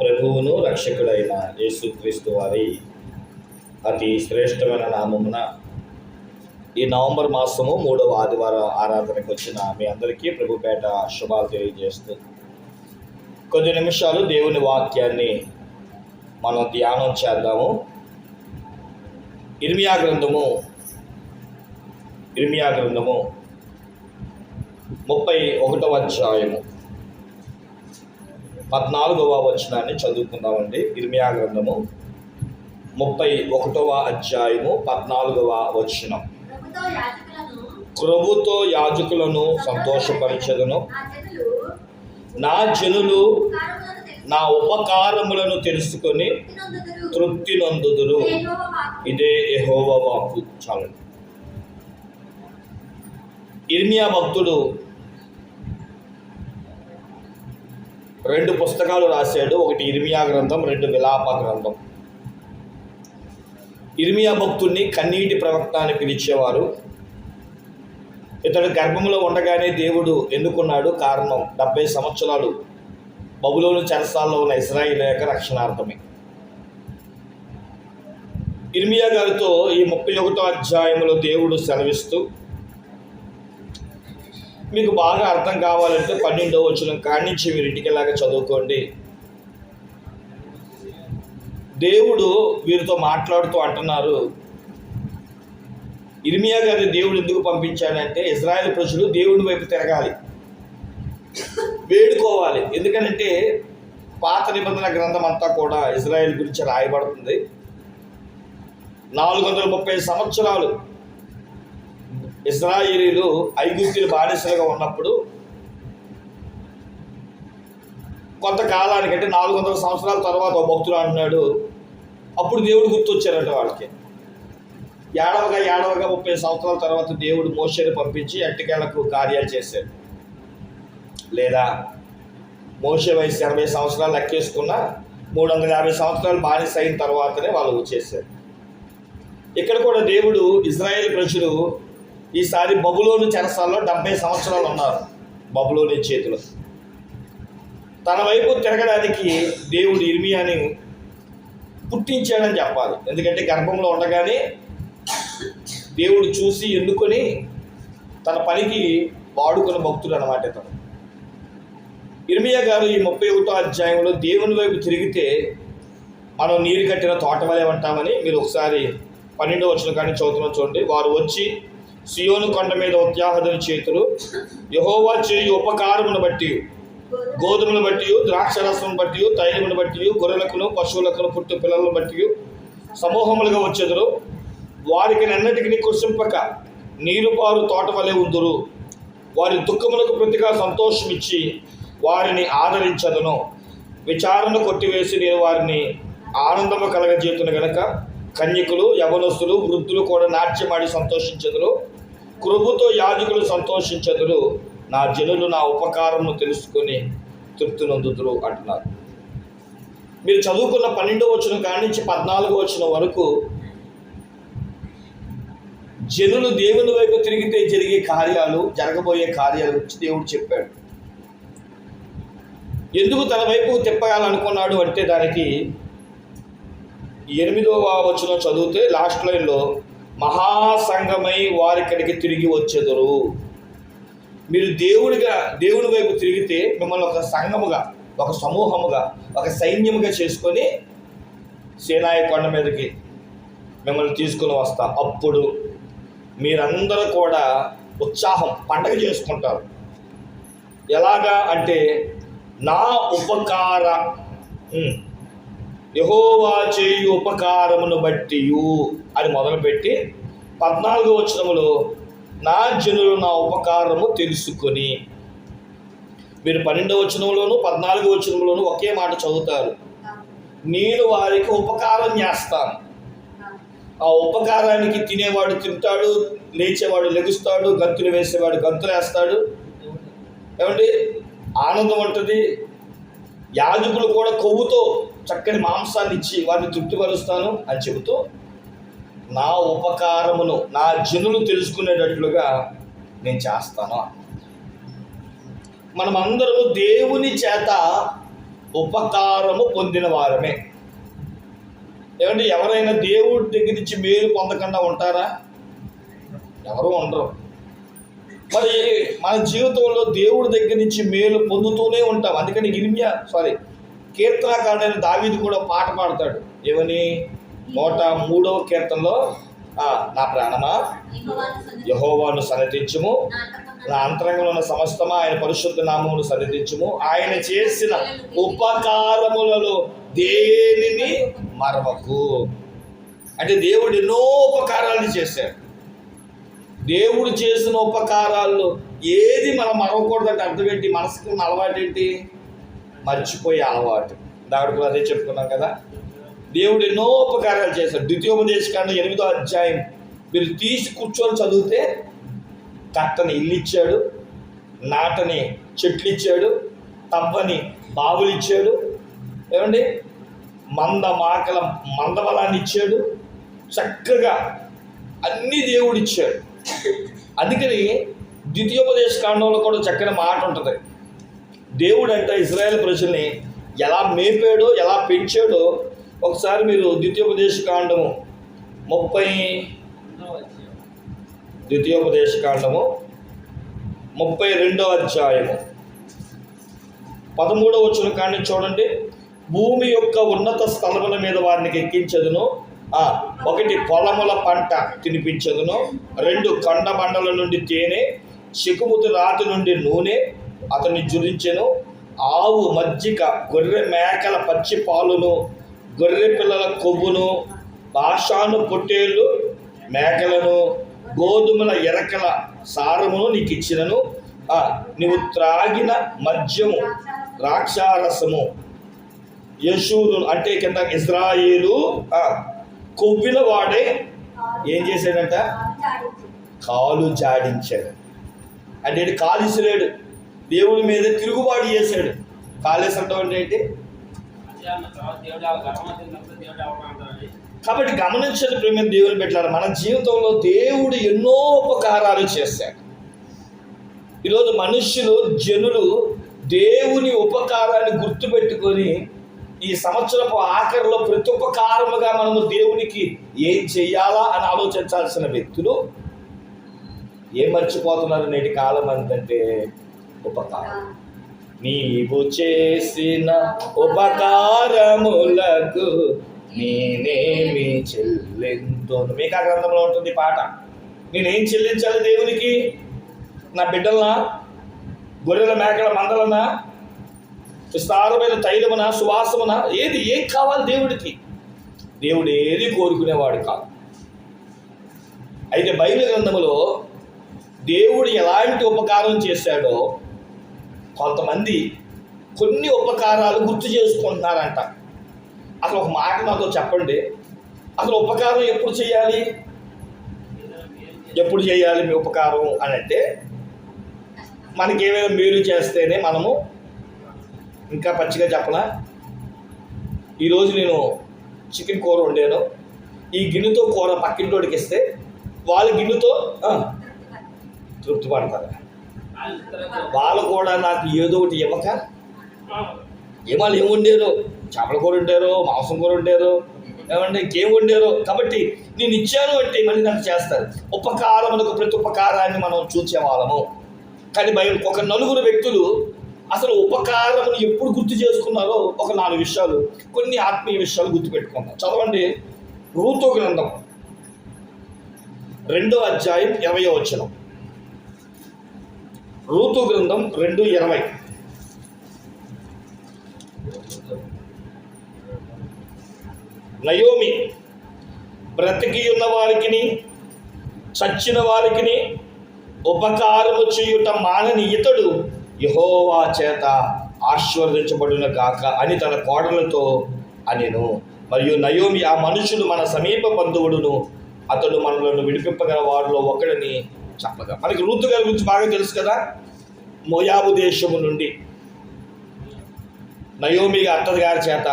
ప్రభువును రక్షకుడైన యేసుక్రీస్తు వారి అతి శ్రేష్టమైన నామమున ఈ నవంబర్ మాసము మూడవ ఆదివారం ఆరాధనకు వచ్చిన మీ అందరికీ ప్రభుపేట శుభాలు తెలియజేస్తూ కొద్ది నిమిషాలు దేవుని వాక్యాన్ని మనం ధ్యానం చేద్దాము. ఇర్మియా గ్రంథము ఇర్మియా గ్రంథము ముప్పై ఒకటవ అధ్యాయము. పద్నాలుగవ వచనాన్ని చదువుకుందామండి ఇర్మియా గ్రంథము ముప్పై ఒకటవ అధ్యాయము పద్నాలుగవ వచనం ప్రభుతో యాజకులను సంతోషపరిచెదను నా జనులు నా ఉపకారములను తెలుసుకొని. తృప్తి నొందుదురు. ఇదే యెహోవా వాక్కు చాలు ఇర్మియా భక్తుడు రెండు పుస్తకాలు రాశాడు. ఒకటి ఇర్మియా గ్రంథం రెండు విలాప గ్రంథం. ఇర్మియా భక్తుడిని కన్నీటి ప్రవక్త అని పిలిచేవారు ఇతడు గర్భంలో ఉండగానే దేవుడు ఎన్నుకున్నాడు కారణం డెబ్బై సంవత్సరాలు బబులోని చెరసాల్లో ఉన్న ఇస్రాయిల్ యొక్క రక్షణార్థమే. ఇర్మియా గారితో ఈ ముప్పై ఒకటో అధ్యాయంలో దేవుడు సెలవిస్తూ మీకు బాగా అర్థం కావాలంటే పన్నెండో వచ్చిన కాడి నుంచి మీరు ఇంటికి చదువుకోండి. దేవుడు వీరితో మాట్లాడుతూ అంటున్నారు ఇర్మియా గారి దేవుడు ఎందుకు పంపించాడంటే ఇజ్రాయెల్ ప్రజలు దేవుడి వైపు తిరగాలి వేడుకోవాలి. ఎందుకంటే పాత నిబంధన గ్రంథం అంతా కూడా ఇజ్రాయెల్ గురించి రాయబడుతుంది. నాలుగు వందల ముప్పై సంవత్సరాలు ఇస్రాయిలీలు ఐగుప్తులు బానిసలుగా ఉన్నప్పుడు కొంతకాలానికి అంటే నాలుగు వందల సంవత్సరాల తర్వాత ఒక భక్తులు అంటున్నాడు అప్పుడు దేవుడు గుర్తొచ్చారంట వాళ్ళకి. ఏడవగా ఏడవగా ముప్పై సంవత్సరాల తర్వాత దేవుడు మోషేని పంపించి ఎట్టకేళ్ళకు కార్యాలు చేశాడు. లేదా మోష వయసు ఎనభై సంవత్సరాలు లెక్కేసుకున్న మూడు వందల యాభై సంవత్సరాలు బానిస అయిన తర్వాతనే వాళ్ళు వచ్చేసారు ఇక్కడ కూడా దేవుడు ఇజ్రాయేల్ ప్రజలు ఈసారి బబులోని చెరసాల్లో డెబ్బై సంవత్సరాలు ఉన్నారు బబులోని చేతిలో. తన వైపు తిరగడానికి దేవుడు ఇర్మియాని పుట్టించాడని చెప్పాలి. ఎందుకంటే గర్భంలో ఉండగానే దేవుడు చూసి ఎన్నుకొని తన పనికి వాడుకున్న భక్తుడు అనమాట ఇతను. ఇర్మియా గారు ఈ ముప్పై ఒకటో అధ్యాయంలో దేవుని వైపు తిరిగితే మనం నీరు కట్టిన తోట ఉంటామని మీరు ఒకసారి పన్నెండో వచ్చిన కానీ చదువుతున్న చూడండి. వారు వచ్చి సియోను కొండ మీద ఉత్యాహదుని చేతులు. యహోవా చేయు ఉపకారమును బట్టి గోధుమను బట్టి ద్రాక్షరసమును బట్టి తైలమును బట్టి గొర్రెలకును పశువులకును పుట్టు పిల్లలను బట్టి సమూహములుగా వచ్చెదరు. వారికి నన్నటికి కుసింపక నీరుపారు తోట వలె ఉందురు. వారి దుఃఖములకు ప్రతిగా సంతోషమిచ్చి వారిని ఆదరించదును. విచారణ కొట్టివేసి నేను వారిని ఆనందము కలగజేతును గనక కన్యకులు యవనస్తులు వృద్ధులు కూడా నాట్యమాడి సంతోషించదురు. కృపుతో యాజకులు సంతోషించదురు. నా జనులు నా ఉపకారమును తెలుసుకొని తృప్తి నొందుతురు అంటున్నారు. మీరు చదువుకున్న పన్నెండో వచ్చిన కాడి నుంచి పద్నాలుగో వచ్చిన వరకు జనులు దేవుని వైపు తిరిగితే జరిగే కార్యాలు జరగబోయే కార్యాల గురించి దేవుడు చెప్పాడు. ఎందుకు తన వైపు తిప్పాలనుకున్నాడు అంటే దానికి ఎనిమిదవ వచనం చదివితే లాస్ట్ లైన్లో మహాసంగమై వారిక్కడికి తిరిగి వచ్చేదరు. మీరు దేవుడిగా దేవుడి వైపు తిరిగితే మిమ్మల్ని ఒక సంఘముగా ఒక సమూహముగా ఒక సైన్యముగా చేసుకొని సేనాయ కొండ మీదకి మిమ్మల్ని తీసుకుని వస్తా. అప్పుడు మీరందరూ కూడా ఉత్సాహం పండగ చేసుకుంటారు. ఎలాగా అంటే నా ఉపకార యహోవా చేయు ఉపకారమును బట్టి అని మొదలుపెట్టి పద్నాలుగో వచనములో నా జనులు నా ఉపకారము తెలుసుకొని. మీరు పన్నెండవ వచనంలోను పద్నాలుగో వచనంలోను ఒకే మాట చదువుతారు. నేను వారికి ఉపకారం చేస్తాను. ఆ ఉపకారానికి తినేవాడు తింటాడు లేచేవాడు లెగుస్తాడు గంతులు వేసేవాడు గంతులు వేస్తాడు. ఏమండి? ఆనందం ఉంటుంది. యాజకులు కూడా కొవ్వుతో చక్కని మాంసాన్ని ఇచ్చి వారిని తృప్తిపరుస్తాను అని చెబుతూ నా ఉపకారమును నా జనులు తెలుసుకునేటట్లుగా నేను చేస్తాను. మనం దేవుని చేత ఉపకారము పొందిన వారమే. ఏమంటే ఎవరైనా దేవుడి దగ్గర నుంచి మేలు పొందకుండా ఉంటారా? ఎవరు ఉండరు. మరి మన జీవితంలో దేవుడి దగ్గర నుంచి మేలు పొందుతూనే ఉంటాం. అందుకని ఇర్మియా సారీ కీర్తనకారుడైన దావీదు కూడా పాట పాడతాడు. ఏమని? నూట మూడవ కీర్తనలో నా ప్రాణమా? యహోవాను సన్నతించుము నా అంతరంగంలో ఉన్న సమస్తమా ఆయన పరిశుద్ధ నామమును సన్నతించుము ఆయన చేసిన ఉపకారములలో దేనిని మరవకు? అంటే దేవుడు ఎన్నో ఉపకారాలు చేశాడు. దేవుడు చేసిన ఉపకారాల్లో ఏది మనం మరవకూడదంటే అర్థం ఏంటి? మనసుకి అలవాటు ఏంటి? మర్చిపోయే అలవాటు. దాడు అదే చెప్పుకున్నాం కదా. దేవుడు ఎన్నో ఉపకారాలు చేశాడు. ద్వితీయోపదేశకాండ ఎనిమిదో అధ్యాయం. మీరు తీసి కూర్చొని చదివితే కట్టని ఇల్లు ఇచ్చాడు నాటని చెట్లు ఇచ్చాడు తవ్వని బావులు ఇచ్చాడు ఏమండి? మంద మాకల మందబలాన్ని ఇచ్చాడు చక్కగా అన్ని దేవుడు ఇచ్చాడు అందుకని ద్వితీయోపదేశ కాండంలో కూడా చక్కని మాట ఉంటుంది. దేవుడు అంటే ఇజ్రాయెల్ ప్రజల్ని ఎలా మేపాడో ఎలా పెంచాడో ఒకసారి మీరు ద్వితీయోపదేశ కాండము ముప్పై ద్వితీయోపదేశ కాండము ముప్పై రెండో అధ్యాయము. పదమూడవ వచ్చిన కాండి చూడండి. భూమి యొక్క ఉన్నత స్థలముల మీద వారిని ఎక్కించదును. ఒకటి పొలముల పంట తినిపించదును. రెండు కొండబండల నుండి తేనె చికుముతి రాతి నుండి నూనె అతన్ని జురించెను. ఆవు మజ్జిగ గొర్రె మేకల పచ్చి పాలును గొర్రె పిల్లల కొవ్వును భాషాను పొట్టేళ్ళు మేకలను గోధుమల ఎరకల సారమును నీకు ఇచ్చినను నువ్వు నీవు త్రాగిన మద్యము ద్రాక్షారసము. యశూరు అంటే కింద ఇజ్రాయేలు కొవ్విన వాడే ఏం చేశాడంట? కాలు జాడించాడు. అంటే కాలు ఇసిరాడు దేవుడి మీద తిరుగుబాటు చేశాడు. కాలేసంటాం అంటే ఏంటి? కాబట్టి గమనించని ప్రేమ దేవుని పెట్టారు మన జీవితంలో దేవుడు ఎన్నో ఉపకారాలు చేశాడు. ఈరోజు మనుష్యులు జనులు దేవుని ఉపకారాన్ని గుర్తుపెట్టుకొని ఈ సంవత్సరపు ఆఖరిలో ప్రతి ఉపకారముగా మనము దేవునికి ఏం చెయ్యాలా అని ఆలోచించాల్సిన వ్యక్తులు ఏం మర్చిపోతున్నారు నేటి కాలం అంటే ఉపకారం. నీవు చేసిన ఉపకారములకు నేనేమి చెల్లింతును మీకా గ్రంథంలో ఉంటుంది పాట. నేనేం చెల్లించాలి దేవునికి? నా బిడ్డలనా? గొర్రెల మేకల మందలనా? విస్తారమైన తైలమున సువాసమున? ఏది ఏం కావాలి దేవుడికి? దేవుడు ఏది కోరుకునేవాడు కాదు. అయితే బైబిల్ గ్రంథంలో దేవుడు ఎలాంటి ఉపకారం చేశాడో కొంతమంది కొన్ని ఉపకారాలు గుర్తు చేసుకుంటున్నారంట. అసలు ఒక మాట మాతో చెప్పండి. అసలు ఉపకారం ఎప్పుడు చేయాలి? ఎప్పుడు చేయాలి మీ ఉపకారం అని అంటే మనకి ఏమైనా మేలు చేస్తేనే మనము ఇంకా పచ్చిగా చెప్పనా ఈరోజు నేను చికెన్ కూర వండాను. ఈ గిన్నెతో కూర పక్కింటోడికి ఇస్తే వాళ్ళ గిన్నెతో తృప్తి పడతారు. వాళ్ళు కూడా నాకు ఏదో ఒకటి ఇవ్వక? ఏమాలు ఏమి వండారు? చేపల కూర వండారు మాంసం కూర వండారు ఏమంటే ఇంకేం వండారు? కాబట్టి నేను ఇచ్చాను అంటే మళ్ళీ నాకు చేస్తారు. ఉపకారములకు ప్రతి ఉపకారాన్ని మనం చూసే వాళ్ళము కానీ బయట ఒక నలుగురు వ్యక్తులు అసలు ఉపకారమును ఎప్పుడు గుర్తు చేసుకున్నారో ఒక నాలుగు విషయాలు కొన్ని ఆత్మీయ విషయాలు గుర్తుపెట్టుకుందాం. చదవండి. రూతో గ్రంథం. రెండో అధ్యాయం ఇరవయో వచ్చినాం రూతు గ్రంథం రెండు ఇరవై. నయోమి బ్రతికి ఉన్న వారికి చచ్చిన వారికి ఉపకారము చేయుట మానని ఇతడు యహోవా చేత ఆశీర్వదించబడిన గాక అని తన కోడలతో అనిను. మరియు నయోమి ఆ మనుషులు మన సమీప బంధువుడును అతడు మనలను విడిపింపగల వారిలో ఒకడిని చెప్పగా మనకి రూతు గారి గురించి బాగా తెలుసు కదా? మోయాబు దేశము నుండి. నయోమిగా అత్తగారి చేత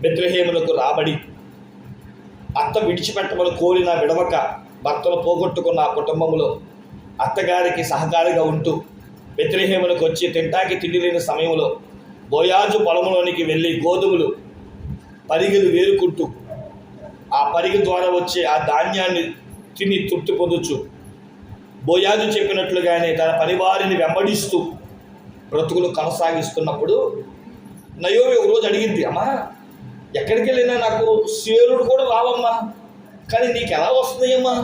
బెత్రహేములకు రాబడి అత్త విడిచిపెట్టమని కోరిన విడవక భర్తను పోగొట్టుకున్న ఆ కుటుంబంలో అత్తగారికి సహకారిగా ఉంటూ బెత్రహేములకు వచ్చి తింటాకి తిండి లేని సమయంలో బోయాజు పొలంలోనికి వెళ్ళి గోధుమలు పరిగెలు వేరుకుంటూ ఆ పరిగె ద్వారా వచ్చే ఆ ధాన్యాన్ని తిని తృప్తి పొందొచ్చు బోయాజు చెప్పినట్లుగానే తన పనివారిని వెంబడిస్తూ బ్రతుకులు కొనసాగిస్తున్నప్పుడు నయోమి ఒకరోజు అడిగింది అమ్మా ఎక్కడికి వెళ్ళినా నాకు సేరుడు కూడా రావమ్మా కానీ నీకు ఎలా వస్తున్నాయమ్మా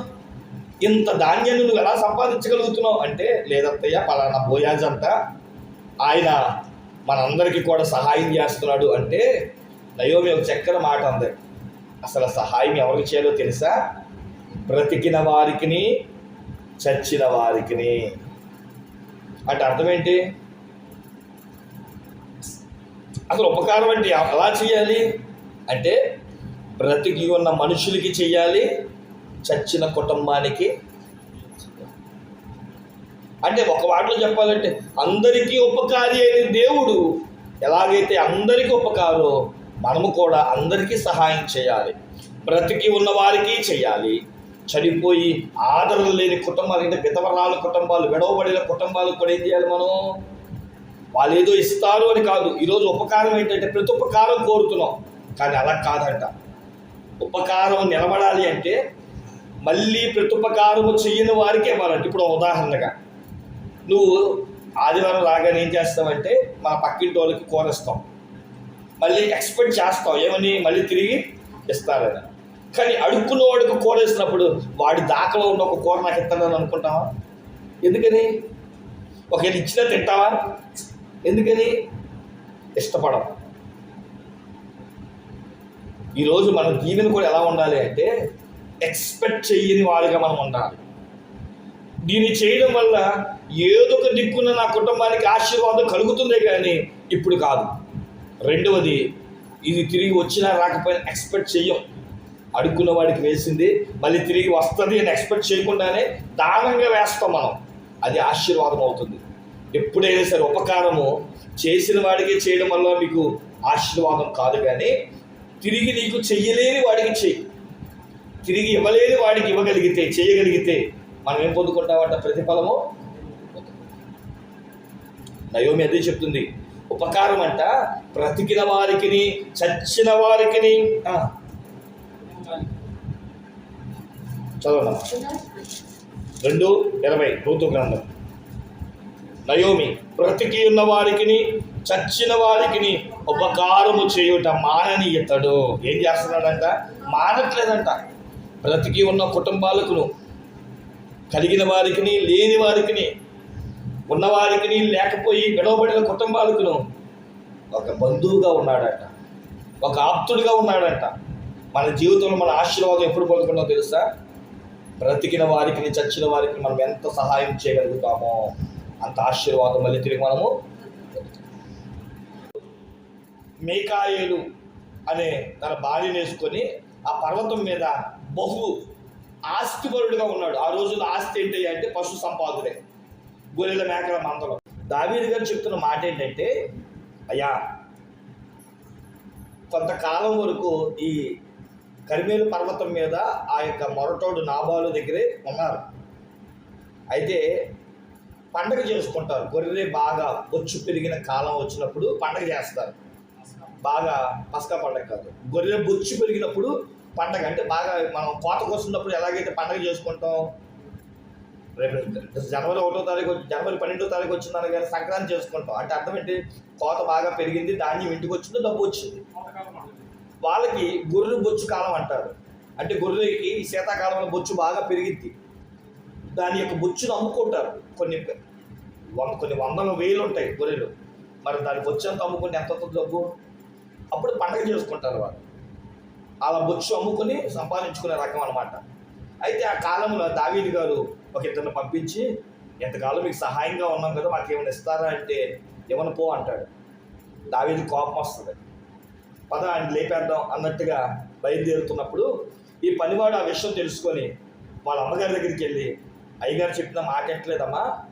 ఇంత ధాన్యాన్ని నువ్వు ఎలా సంపాదించగలుగుతున్నావు? అంటే లేదత్తయ్య పలానా బోయాజ్ అంతా ఆయన మనందరికీ కూడా సహాయం చేస్తున్నాడు. అంటే నయోమి ఒక చక్కని మాట ఉంది అసలు సహాయం ఎవరికి చేయాలో తెలుసా? బ్రతికిన వారికిని చచ్చిన వారికిని. అంటే అర్థం ఏంటి అసలు ఉపకారం అంటే ఎలా చేయాలి? అంటే బ్రతికి ఉన్న మనుషులకి చెయ్యాలి చచ్చిన కుటుంబానికి. అంటే ఒక వాటిలో చెప్పాలంటే అందరికీ ఉపకారి అయిన దేవుడు ఎలాగైతే అందరికీ ఉపకారో మనము కూడా అందరికీ సహాయం చేయాలి. బ్రతికి ఉన్న వారికి చేయాలి. చనిపోయి ఆదరణ లేని కుటుంబాలు అంటే విధవరాల కుటుంబాలు విడవబడిన కుటుంబాలు కూడా ఏం చేయాలి మనం? వాళ్ళు ఏదో ఇస్తారు అని కాదు. ఈరోజు ఉపకారం ఏంటంటే ప్రతి ఉపకారం కోరుతున్నాం. కానీ అలా కాదంట. ఉపకారం నిలబడాలి అంటే మళ్ళీ ప్రత్యుపకారము చెయ్యని వారికి ఇవ్వాలంటే. ఇప్పుడు ఉదాహరణగా నువ్వు ఆదివారం రాగానే ఏం చేస్తావంటే మన పక్కింటి వాళ్ళకి కోరేస్తాం మళ్ళీ ఎక్స్పెక్ట్ చేస్తాం. ఏమని? మళ్ళీ తిరిగి ఇస్తారని. కానీ అడుక్కున్న వాడికి కూర వేసినప్పుడు వాడి దాకలో ఉన్న ఒక కూర నాకు ఇస్తానని అనుకుంటావా? ఎందుకని? ఒకవేళ ఇచ్చినా తింటావా? ఎందుకని? ఇష్టపడం ఈరోజు మన దీవెన కూడా ఎలా ఉండాలి అంటే ఎక్స్పెక్ట్ చెయ్యని వారిగా మనం ఉండాలి. దీన్ని చేయడం వల్ల ఏదో ఒక దిక్కున నా కుటుంబానికి ఆశీర్వాదం కలుగుతుందే కానీ ఇప్పుడు కాదు. రెండవది ఇది తిరిగి వచ్చినా రాకపోయినా ఎక్స్పెక్ట్ చెయ్యం. అడుక్కున్న వాడికి వేసింది మళ్ళీ తిరిగి వస్తుంది అని ఎక్స్పెక్ట్ చేయకుండానే దానంగా వేస్తాం మనం. అది ఆశీర్వాదం అవుతుంది. ఎప్పుడైనా సరే ఉపకారము చేసిన వాడికి చేయడం వల్ల మీకు ఆశీర్వాదం కాదు కానీ తిరిగి నీకు చెయ్యలేని వాడికి చెయ్యి. తిరిగి ఇవ్వలేని వాడికి ఇవ్వగలిగితే చేయగలిగితే మనం ఏం పొందుకుంటామంట ప్రతిఫలము నయోమి అదే చెప్తుంది. ఉపకారం అంట బ్రతికిన వారికిని చచ్చిన వారికి ఆ, చదవడం. రెండు ఇరవై ఋతు గ్రంథం. నయోమి బ్రతికి ఉన్న వారికిని చచ్చిన వారికిని ఉపకారము చేయుట మానని ఇతడు ఏం చేస్తున్నాడంట? మానట్లేదంట. బ్రతికి ఉన్న కుటుంబాలకును కలిగిన వారికిని లేని వారికిని ఉన్నవారికిని లేకపోయి విడవబడిన కుటుంబాలకును ఒక బంధువుగా ఉన్నాడంట. ఒక ఆప్తుడిగా ఉన్నాడంట. మన జీవితంలో మన ఆశీర్వాదం ఎప్పుడు పొందుకున్నామో తెలుసా? బ్రతికిన వారికి చచ్చిన వారికి మనం ఎంత సహాయం చేయగలుగుతామో అంత ఆశీర్వాదం మళ్ళీ తిరిగి మనము మేకాయేలు అనే తన భార్యను వేసుకొని ఆ పర్వతం మీద బహు ఆస్తిపరుడుగా ఉన్నాడు. ఆ రోజుల్లో ఆస్తి ఏంటి అంటే పశు సంపాదుడే గొర్రెల మేకల మందలో. దావీది గారు చెప్తున్న మాట ఏంటంటే అయ్యా కొంతకాలం వరకు ఈ కరిమేలు పర్వతం మీద ఆ యొక్క మొరటోడు నాబాలు దగ్గరే ఉన్నారు. అయితే పండగ చేసుకుంటారు. గొర్రె బాగా బొచ్చు పెరిగిన కాలం వచ్చినప్పుడు పండగ చేస్తారు. బాగా పసకా పండగ కాదు. గొర్రె బొచ్చు పెరిగినప్పుడు పండగ అంటే బాగా మనం కోత వస్తున్నప్పుడు ఎలాగైతే పండగ చేసుకుంటాం? రేపు జనవరి ఒకటో తారీఖు జనవరి పన్నెండో తారీఖు వచ్చిందని కానీ సంక్రాంతి చేసుకుంటాం. అంటే అర్థం ఏంటి? కోత బాగా పెరిగింది ధాన్యం ఇంటికి వచ్చిందో డబ్బు వచ్చింది. వాళ్ళకి గొర్రె బొచ్చు కాలం అంటారు. అంటే గొర్రెకి శీతాకాలంలో బొచ్చు బాగా పెరిగిద్ది. దాని యొక్క బొచ్చును అమ్ముకుంటారు. కొన్ని వంద కొన్ని వందల వేలు ఉంటాయి గొర్రెలు. మరి దాని బొచ్చు అంత అమ్ముకుని ఎంత డబ్బు? అప్పుడు పండగ చేసుకుంటారు వాళ్ళు. అలా బొచ్చు అమ్ముకుని సంపాదించుకునే రకం అనమాట అయితే ఆ కాలంలో దావీది గారు ఒక ఇద్దరిని పంపించి ఎంతకాలం మీకు సహాయంగా ఉన్నాం కదా మాకు ఏమైనా ఇస్తారా అంటే ఏమైనా పో అంటాడు. దావీది కోపం వస్తుంది. పద ఆయన లేపేద్దాం అన్నట్టుగా బయలుదేరుతున్నప్పుడు ఈ పనివాడు ఆ విషయం తెలుసుకొని వాళ్ళ అమ్మగారి దగ్గరికి వెళ్ళి అయ్యగారు చెప్పిన మాకెట్లేదమ్మా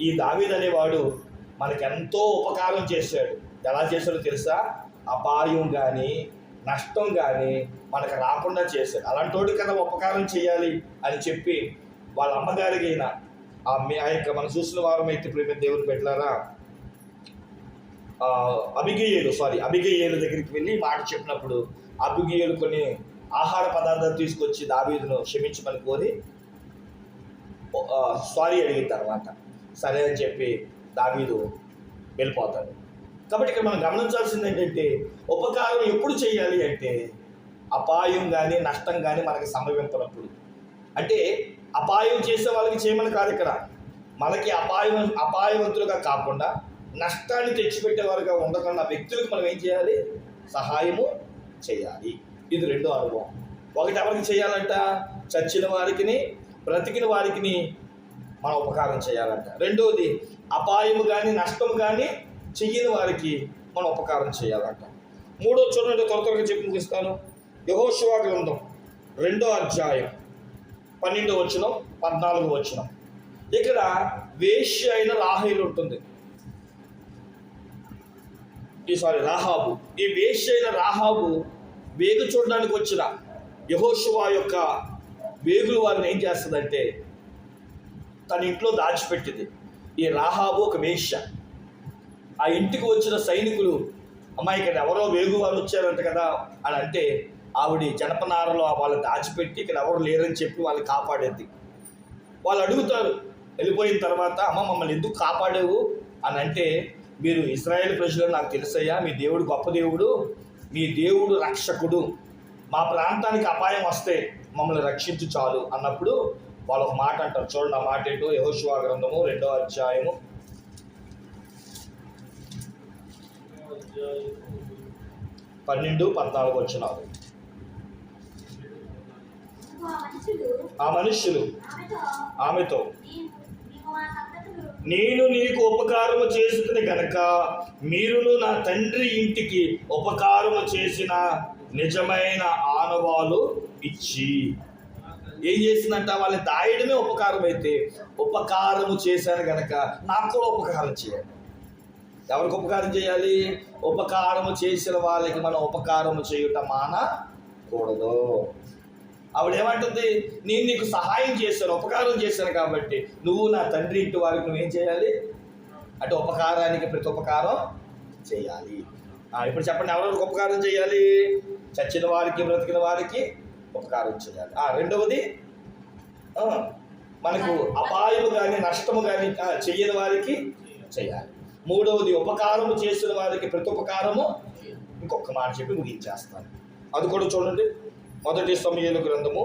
ఈ దావీద్ అనేవాడు మనకెంతో ఉపకారం చేశాడు. ఎలా చేశాడో తెలుసా? అపాయం కానీ నష్టం కానీ మనకు రాకుండా చేశాడు. అలాంటి కదా ఉపకారం చేయాలి అని చెప్పి వాళ్ళ అమ్మగారికి అయిన ఆ యొక్క మనం చూసిన వారం అయితే ప్రేమ దేవుడు పెట్టారా అబిగేయులు సారీ అబిగేయుల దగ్గరికి వెళ్ళి మాట చెప్పినప్పుడు అబిగేయులు కొన్ని ఆహార పదార్థాలు తీసుకొచ్చి దావీదును క్షమించమని కోరి సారీ అడిగిన తర్వాత సరే అని చెప్పి దావీదు వెళ్ళిపోతాడు. కాబట్టి ఇక్కడ మనం గమనించాల్సింది ఏంటంటే ఉపకారం ఎప్పుడు చేయాలి అంటే అపాయం కానీ నష్టం కానీ మనకి సంభవించినప్పుడు అంటే అపాయం చేసే వాళ్ళకి చేయమని కాదు ఇక్కడ. మనకి అపాయం అపాయవంతులుగా కాకుండా నష్టాన్ని తెచ్చిపెట్టేవారుగా ఉండకుండా వ్యక్తులకు మనం ఏం చేయాలి? సహాయము చేయాలి. ఇది రెండో అనుభవం. ఒకటి ఎవరికి చేయాలంట? చచ్చిన వారికి బ్రతికిన వారికి మనం ఉపకారం చేయాలంట. రెండోది అపాయము కానీ నష్టం కానీ చెయ్యని వారికి మనం ఉపకారం చేయాలంట. మూడో చూడండి త్వర త్వరగా చెప్పి ముగిస్తాను. యహోశివా గ్రంథం రెండో అధ్యాయం పన్నెండో వచనం పద్నాలుగు వచ్చినం ఇక్కడ వేష్య అయిన రాహేలు ఉంటుంది. ఈ సారీ రాహాబు. ఈ వేషైన అయిన రాహాబు వేగు చూడడానికి వచ్చిన యహోశివా యొక్క వేగులు వారిని ఏం చేస్తుందంటే తన ఇంట్లో దాచిపెట్టింది. ఈ రాహాబు ఒక వేష్య ఆ ఇంటికి వచ్చిన సైనికులు అమ్మాయి ఇక్కడ ఎవరో వేగు వారు వచ్చారంట కదా అని అంటే ఆవిడ జనపనారలో వాళ్ళు దాచిపెట్టి ఇక్కడ ఎవరు లేరని చెప్పి వాళ్ళు కాపాడేది. వాళ్ళు అడుగుతారు వెళ్ళిపోయిన తర్వాత అమ్మ మమ్మల్ని ఎందుకు కాపాడేవు? అని అంటే మీరు ఇస్రాయేల్ ప్రజలు నాకు తెలుసయ్యా మీ దేవుడు గొప్ప దేవుడు మీ దేవుడు రక్షకుడు. మా ప్రాంతానికి అపాయం వస్తే మమ్మల్ని రక్షించు చాలు అన్నప్పుడు వాళ్ళు ఒక మాట అంటారు. చూడండి ఆ మాట ఏంటో యహోశివా గ్రంథము రెండో అధ్యాయము. పన్నెండు పద్నాలుగు వచ్చినారు ఆ మనుషులు మనుష్యులు ఆమెతో నేను నీకు ఉపకారము చేసుకుని గనక మీరును నా తండ్రి ఇంటికి ఉపకారము చేసిన నిజమైన ఆనవాలు ఇచ్చి. ఏం చేసిందంట? వాళ్ళని దాయడమే ఉపకారం అయితే ఉపకారము చేశాను గనక నాకు కూడా ఉపకారం చేయాలి ఎవరికి ఉపకారం చేయాలి? ఉపకారము చేసిన వాళ్ళకి మనం ఉపకారము చేయుట మానకూడదు. ఆవిడ ఏమంటుంది నేను నీకు సహాయం చేశాను ఉపకారం చేశాను కాబట్టి నువ్వు నా తండ్రి ఇంటి వారికి నువ్వేం చేయాలి? అంటే ఉపకారానికి ప్రతి ఉపకారం చేయాలి. ఇప్పుడు చెప్పండి ఎవరెవరికి ఉపకారం చేయాలి? చచ్చిన వారికి బ్రతికిన వారికి ఉపకారం చేయాలి. రెండవది మనకు అపాయము కానీ నష్టము కానీ చేయని చెయ్యని వారికి చేయాలి. మూడవది ఉపకారము చేసిన వారికి ప్రతి ఉపకారము ఇంకొక మాట చెప్పి ముగించేస్తాను. అది కూడా చూడండి. మొదటి సమయాల గ్రంథము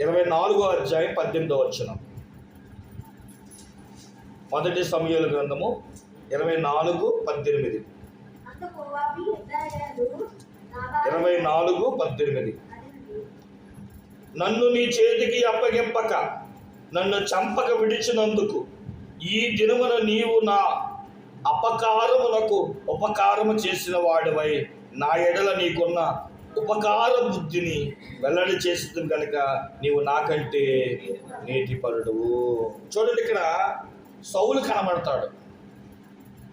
ఇరవై నాలుగో అధ్యాయం పద్దెనిమిదో వచ్చిన మొదటి సమయాల గ్రంథము ఇరవై నాలుగు పద్దెనిమిది. ఇరవై నాలుగు పద్దెనిమిది. నన్ను నీ చేతికి అప్పగింపక నన్ను చంపక విడిచినందుకు ఈ దినమున నీవు నా అపకారములకు ఉపకారము చేసిన వాడివై నా ఎడల నీకున్న ఉపకార బుద్ధిని వెల్లడి చేస్తుంది కనుక నీవు నాకంటే నేటి పరుడువు. చూడండి ఇక్కడ సౌలు కనబడతాడు.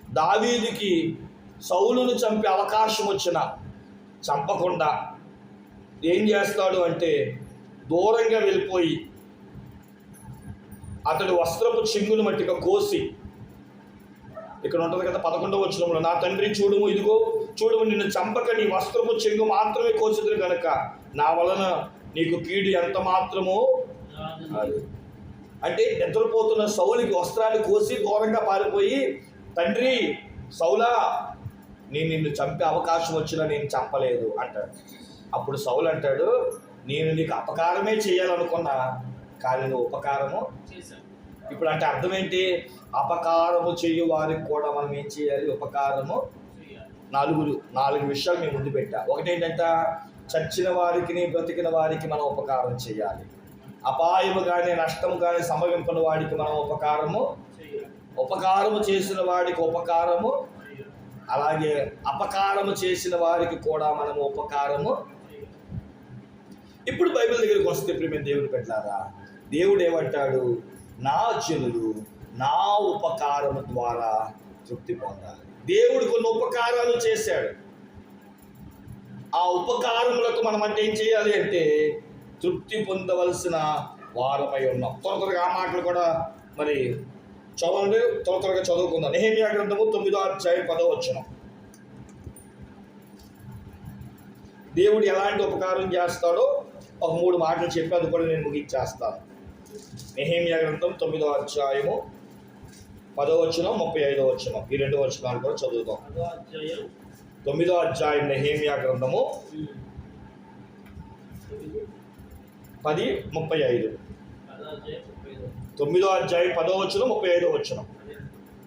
దావీదికి సౌలును చంపే అవకాశం వచ్చిన చంపకుండా ఏం చేస్తాడు అంటే దూరంగా వెళ్ళిపోయి అతడు వస్త్రపు చింగును మట్టిగా కోసి ఇక్కడ ఉంటుంది కదా పదకొండవ వచనంలో నా తండ్రి చూడుము ఇదిగో చూడు నిన్ను చంపక నీ వస్త్రపు చెంగు మాత్రమే కోసిదురు కనుక నా వలన నీకు కీడు ఎంత మాత్రమో అంటే నిద్రపోతున్న సౌలికి వస్త్రాన్ని కోసి దూరంగా పారిపోయి తండ్రి సౌలా నేను నిన్ను చంపే అవకాశం వచ్చినా నేను చంపలేదు అంటాడు. అప్పుడు సౌలు అంటాడు నేను నీకు అపకారమే చేయాలనుకున్నా కానీ నువ్వు ఉపకారము ఇప్పుడు అంటే అర్థం ఏంటి? అపకారము చేయు వారికి కూడా మనం ఏం చేయాలి? ఉపకారము నలుగురు నాలుగు విషయాలు మేము ముందు పెట్టా. ఒకటి ఏంటంట చచ్చిన వారికి బ్రతికిన వారికి మనం ఉపకారం చేయాలి. అపాయము కానీ నష్టము కానీ సంభవింపని వాడికి మనం ఉపకారము ఉపకారము చేసిన వాడికి ఉపకారము అలాగే అపకారము చేసిన వారికి కూడా మనము ఉపకారము ఇప్పుడు బైబిల్ దగ్గరికి వస్తే ప్రేమ దేవుడు పెట్టారా దేవుడు ఏమంటాడు? నా జనులు నా ఉపకారము ద్వారా తృప్తి పొందాలి. దేవుడు కొన్ని ఉపకారాలు చేశాడు. ఆ ఉపకారములకు మనం అంటే ఏం చేయాలి అంటే తృప్తి పొందవలసిన వారమై ఉన్నాం. త్వర త్వరగా ఆ మాటలు కూడా మరి చదవండి. త్వర త్వరగా చదువుకుందాం. నెహేమియా గ్రంథము తొమ్మిదో అధ్యాయం పదో వచ్చిన దేవుడు ఎలాంటి ఉపకారం చేస్తాడో ఒక మూడు మాటలు చెప్పి అది కూడా నేను ముగించేస్తాను నెహేమియా గ్రంథం తొమ్మిదో అధ్యాయము పదో వచ్చిన ముప్పై ఐదో వచ్చిన ఈ రెండు వచనాలు కూడా చదువుతాం తొమ్మిదో అధ్యాయం నెహేమియా గ్రంథము. పది ముప్పై ఐదు. తొమ్మిదో అధ్యాయం పదో వచ్చిన ముప్పై ఐదో వచ్చిన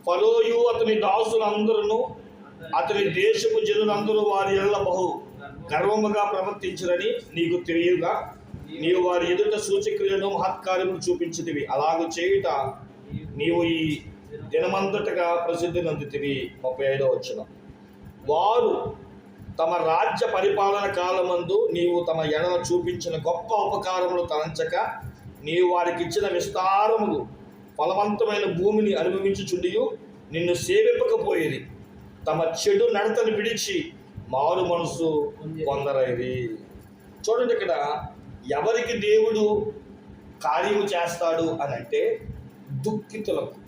ఫలోయు అతని దాసులందరూ అతని దేశపు జనులందరూ వారి ఎల్ల బహు గర్వముగా ప్రవర్తించరని నీకు తెలియగా నీవు వారి ఎదుట సూచక్రియలను మహత్కార్యములు చూపించితివి. అలాగూ చేయుట నీవు ఈ దినమంతటగా ప్రసిద్ధి నందితివి ముప్పై ఐదో వచ్చిన వారు తమ రాజ్య పరిపాలన కాలమందు నీవు తమ ఎడల చూపించిన గొప్ప ఉపకారములు తలంచక నీవు వారికి ఇచ్చిన విస్తారములు ఫలవంతమైన భూమిని అనుభవించుచుండియు నిన్ను సేవింపకపోయేది. తమ చెడు నడతను విడిచి మారు మనసు పొందరైది చూడండి ఇక్కడ ఎవరికి దేవుడు కార్యము చేస్తాడు అని అంటే దుఃఖితులకు.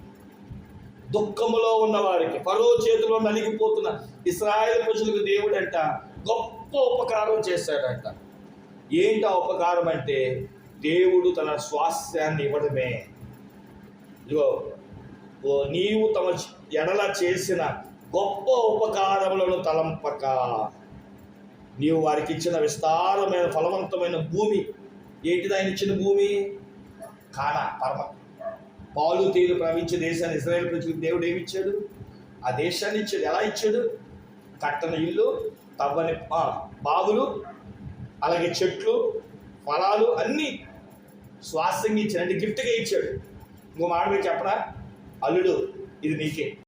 దుఃఖములో ఉన్న వారికి ఫరో చేతిలో నలిగిపోతున్న ఇస్రాయల్ ప్రజలకు దేవుడు అంట గొప్ప ఉపకారం చేశాడంట. ఏంటి ఆ ఉపకారం అంటే దేవుడు తన స్వాస్థ్యాన్ని ఇవ్వడమే. ఇదిగో ఓ నీవు తమ ఎడల చేసిన గొప్ప ఉపకారములను తలంపక. నీవు వారికి ఇచ్చిన విస్తారమైన ఫలవంతమైన భూమి. ఏంటిది ఆయన ఇచ్చిన భూమి? కానా పరమ. పాలు తేలు ప్రవహించే దేశాన్ని ఇజ్రాయెల్ ప్రజలకు దేవుడు ఏమిచ్చాడు ఆ దేశాన్ని ఇచ్చాడు. ఎలా ఇచ్చాడు? కట్టని ఇల్లు తవ్వని బావులు అలాగే చెట్లు ఫలాలు అన్నీ స్వాస్థ్యంగా ఇచ్చాడు. అంటే గిఫ్ట్గా ఇచ్చాడు. ఇంకో మాట మీరు చెప్పరా అల్లుడు ఇది నీకే.